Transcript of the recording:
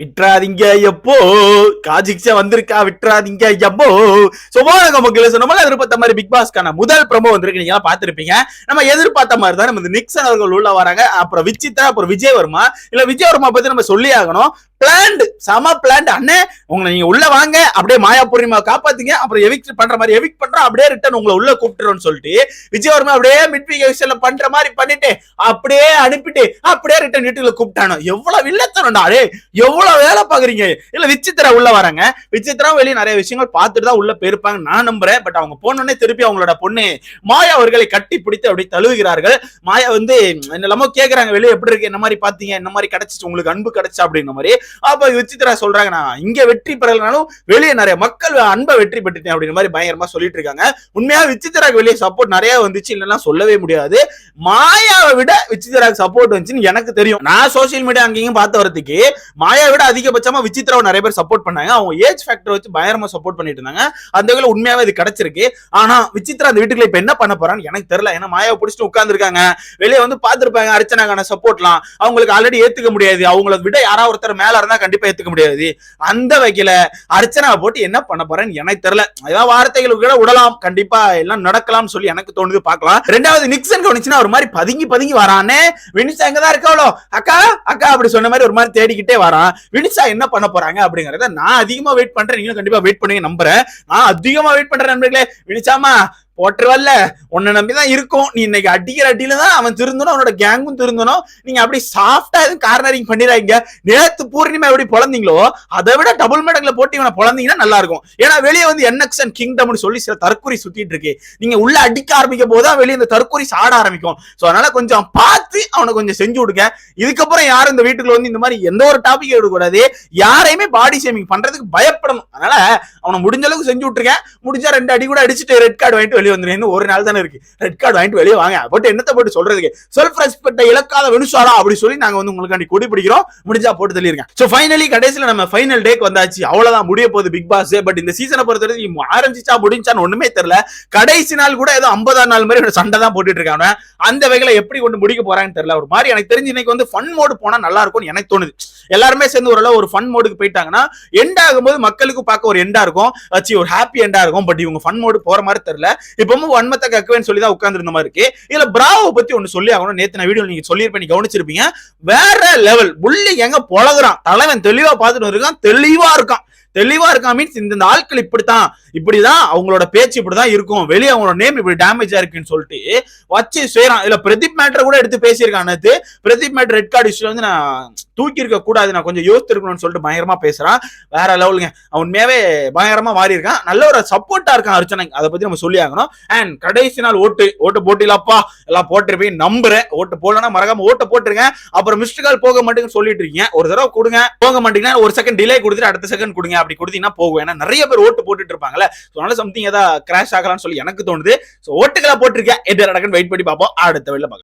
விட்டுறாதீங்க எப்போ காஜிக்ஸா வந்திருக்கா விட்டுறாதீங்க எப்போ சுபானக மக்கள் சொன்ன எதிர்பார்த்த மாதிரி பிக் பாஸ்க்கான முதல் ப்ரமோ வந்திருக்கு. நீங்க எல்லாம் பார்த்திருப்பீங்க. நம்ம எதிர்பார்த்த மாதிரி தான் நம்ம இந்த நிக்சன் அவர்கள் உள்ள வராங்க. அப்புறம் விச்சித்ரா அப்புறம் விஜய் வர்மா இல்ல விஜய் வர்மா பத்தி நம்ம சொல்லி ஆகணும். பிளான்டு சம பிளான்டு அண்ணே. உங்களை நீங்க உள்ள வாங்க. அப்படியே மாயா பூர்ணிமா காப்பாத்துங்க. அப்புறம் எவிக்ட் பண்ற மாதிரி எவிக்ட் பண்றோம். அப்படியே ரிட்டர்ன் உங்களை உள்ள கூப்பிட்டுறோம்னு சொல்லிட்டு விஜயவர்மா அப்படியே மிட்வீக் விஷயம் பண்ற மாதிரி பண்ணிட்டு அப்படியே அனுப்பிட்டு அப்படியே ரிட்டர்ன் வீட்டுல கூப்பிட்டானோ. எவ்வளவு வில்லத்தனம்டா. அடே எவ்வளவு எவ்வளவு வேலை பாக்குறீங்க? இல்ல விசித்திரா உள்ள வராங்க. விசித்திரா வெளியே நிறைய விஷயங்கள் பார்த்துட்டு தான் உள்ள போயிருப்பாங்க. நான் நம்புறேன். பட் அவங்க போனோடனே திருப்பி அவங்களோட பொண்ணு மாயா அவர்களை கட்டி பிடித்து அப்படி தழுவுகிறார்கள். மாயா வந்து என்னெல்லாமோ கேக்குறாங்க. வெளியே எப்படி இருக்கு? என்ன மாதிரி பாத்தீங்க? என்ன மாதிரி கிடைச்சிச்சு? உங்களுக்கு அன்பு கிடைச்சா? அப்படிங்கிற மாதிரி. அப்ப விசித்திரா சொல்றாங்க நான் இங்க வெற்றி பெறலனாலும் வெளியே நிறைய மக்கள் அன்பை வெற்றி பெற்றுட்டேன் அப்படிங்கிற மாதிரி பயங்கரமா சொல்லிட்டு இருக்காங்க. உண்மையா விசித்திராக்கு வெளியே சப்போர்ட் நிறைய வந்துச்சு. இல்லைன்னா சொல்லவே முடியாது. மாயாவை விட விசித்திராக்கு சப்போர்ட் வந்துச்சுன்னு எனக்கு தெரியும். நான் சோசியல் மீடியா அங்கேயும் பார்த்த வரதுக்கு மாயா விட அதிகபட்சமா விசித்ராவை நிறைய பேர் சப்போர்ட் பண்ணாங்க. அவங்க ஏஜ் ஃபேக்டர் வச்சு பயங்கரமா சப்போர்ட் பண்ணிட்டு இருந்தாங்க. அந்த வகையில் உண்மையாவே இது கிடைச்சிருக்கு. ஆனா விசித்ரா அந்த வீட்டுக்குள்ள இப்ப என்ன பண்ண போறான்னு எனக்கு தெரியல. ஏன்னா மாயாவை பிடிச்சிட்டு உட்கார்ந்துருக்காங்க. வெளியே வந்து பார்த்திருப்பாங்க அர்ச்சனாக்கான சப்போர்ட்லாம் அவங்களுக்கு ஆல்ரெடி ஏத்துக்க முடியாது. அவங்கள விட யாராவது ஒருத்தர் மேல இருந்தா கண்டிப்பா ஏத்துக்க முடியாது. அந்த வகையில அர்ச்சனாவை போட்டு என்ன பண்ண போறேன்னு எனக்கு தெரியல. ஏதாவது வார்த்தைகளுக்கு கூட விடலாம். கண்டிப்பா எல்லாம் நடக்கலாம்னு சொல்லி எனக்கு தோணுது. பார்க்கலாம். ரெண்டாவது நிக்சன் கவனிச்சுன்னா ஒரு மாதிரி பதுங்கி பதுங்கி வரானே. வினிஷா எங்கதான் இருக்காவளோ? அக்கா அக்கா அப்படி சொன்ன மாதிரி ஒரு மாதிரி தேடிக்கிட்டே வரான். வினிசா என்ன பண்ண போறாங்க அப்படிங்கறத நான் அதிகமா வெயிட் பண்றேன். நீங்களும் கண்டிப்பா வெயிட் பண்ணுங்க நம்புறேன். நான் அதிகமா வெயிட் பண்றேன் நண்பர்களே. வினிஷாமா போட்டுருவல்ல? உன்னை நம்பிதான் இருக்கும். நீ இன்னைக்கு அடிக்கிற அடியில தான் அவன் திருந்தணும் அவனோட கேங்கும் திருந்தணும். நீங்க அப்படி சாஃப்டா எதுவும் கார்னரிங் பண்ணிடாங்க நேத்து பூர்ணிமா எப்படி பொழந்தீங்களோ அதை விட டபுள் மடங்குல போட்டு இவனை பொழந்தீங்கன்னா நல்லா இருக்கும். ஏன்னா வெளியே வந்து என்எக்ஸ் அண்ட் கிங்டம்னு சொல்லி சில தற்கொலை சுத்திட்டு இருக்கு. நீங்க உள்ள அடிக்க ஆரம்பிக்கும் போதுதான் வெளியே இந்த தற்கொலை சாட ஆரம்பிக்கும். சோ அதனால கொஞ்சம் பார்த்து அவனை கொஞ்சம் செஞ்சு விடுங்க. இதுக்கப்புறம் யாரும் இந்த வீட்டுக்குள்ள வந்து இந்த மாதிரி எந்த ஒரு டாபிக் எடுக்கக்கூடாது. யாரையுமே பாடி ஷேமிங் பண்றதுக்கு பயப்படணும். அதனால அவனை முடிஞ்ச அளவுக்கு செஞ்சு விட்டுருக்கேன் முடிஞ்சா ரெண்டு அடி கூட அடிச்சுட்டு ரெட் கார்டு வாங்கிட்டு வெளியே வந்துருன்னு ஒரு நாள் தானே இருக்கு. ரெட் கார்டு வாங்கிட்டு வெளியே வாங்க. பட் என்னத்தை போட்டு சொல்றதுக்கு? செல்ஃப் ரெஸ்பெக்ட் இழக்காத வெனுசாரா அப்படி சொல்லி நாங்க வந்து உங்களுக்காண்டி கொடி பிடிக்கிறோம். முடிஞ்சா போட்டு தள்ளிருக்கேன் சோ ஃபைனலி கடைசியில நம்ம ஃபைனல் டேக்கு வந்தாச்சு. அவ்வளவுதான் முடிய போகுது பிக் பாஸ் பட் இந்த சீசனை பொறுத்தவரைக்கும் ஆரம்பிச்சா முடிஞ்சான்னு ஒண்ணுமே தெரியல. கடைசி நாள் கூட ஏதோ ஐம்பதாம் நாள் மாதிரி ஒரு சண்டை தான் போட்டுட்டு இருக்காங்க அந்த வகையில எப்படி கொண்டு முடிக்க போறாங்கன்னு தெரியல. ஒரு மாதிரி எனக்கு தெரிஞ்சு இன்னைக்கு வந்து ஃபன் மோடு போனா நல்லா இருக்கும்னு எனக்கு தோணுது. எல்லாருமே சேர்ந்து ஓரளவு ஒரு ஃபன் மோடுக்கு போயிட்டாங்கன்னா எண்ட் ஆகும்போது மக்களுக்கு பார்க்க ஒரு எண்டா இருக்கும். வச்சு ஒரு ஹாப்பி எண்டா இருக்கும். பட் இவங்க ஃபன் மோடு போற மாதிரி தெரியல. இப்பவும் ஒன் மத்த கக்குவேன்னு சொல்லி தான் உட்கார்ந்து மாதிரி இருக்கு. இதுல பிராவோ பத்தி ஒன்னு சொல்லி ஆகணும். நேத்து நான் வீடியோ நீங்க சொல்லியிருப்பேன் நீங்க கவனிச்சிருப்பீங்க. வேற லெவல் புள்ளி எங்க பொழகுறான் தலைவன் தெளிவா பார்த்துட்டு இருக்கான் தெளிவா இருக்கான். தெளிவா இருக்கான் மீன்ஸ் இந்த ஆட்கள் இப்படித்தான். இப்படிதான் அவங்களோட பேச்சு இப்படிதான் இருக்கும். வெளியே அவங்களோட நேம் இப்படி டேமேஜ் இருக்குன்னு சொல்லிட்டு வச்சு செய்யறான். இல்ல பிரதீப் மேட்டர் கூட எடுத்து பேசியிருக்கான் நேத்து. Pradeep matter red card issue வந்து நான் தூக்கியிருக்க கூடாது நான் கொஞ்சம் யோசித்திருக்கணும்னு சொல்லிட்டு பயங்கரமா பேசுறான் வேற லெவலுங்க உண்மையாவே பயங்கரமா மாறி இருக்கான் நல்ல ஒரு சப்போர்ட்டா இருக்கான் அர்ச்சனை அதை பத்தி நம்ம சொல்லி ஆகணும் அண்ட் கடைசி நாள் ஓட்டு ஓட்டு போட்டிலப்பா எல்லாம் போட்டிருப்பேன் நம்புறேன் ஓட்டு போடலன்னா மறக்காம ஓட்டு போட்டுருங்க அப்புறம் மிஸ்டு கால் போக மாட்டேங்குன்னு சொல்லிட்டு இருக்கீங்க ஒரு தடவை கொடுங்க போக மாட்டீங்கன்னா ஒரு செகண்ட் டிலே கொடுத்துட்டு அடுத்த செகண்ட் கொடுங்க அப்படி கொடுத்தீங்கன்னா போகும் ஏன்னா நிறைய பேர் ஓட்டு போட்டுட்டு இருப்பாங்கல்ல ஸோ அதனால சம்திங் ஏதாவது கிராஷ் ஆகலாம்னு சொல்லி எனக்கு தோணுது ஸோ ஓட்டுகளை போட்டிருக்கேன் எது நடக்குன்னு வெயிட் பண்ணி பார்ப்போம் அடுத்த வெளில பார்க்கலாம்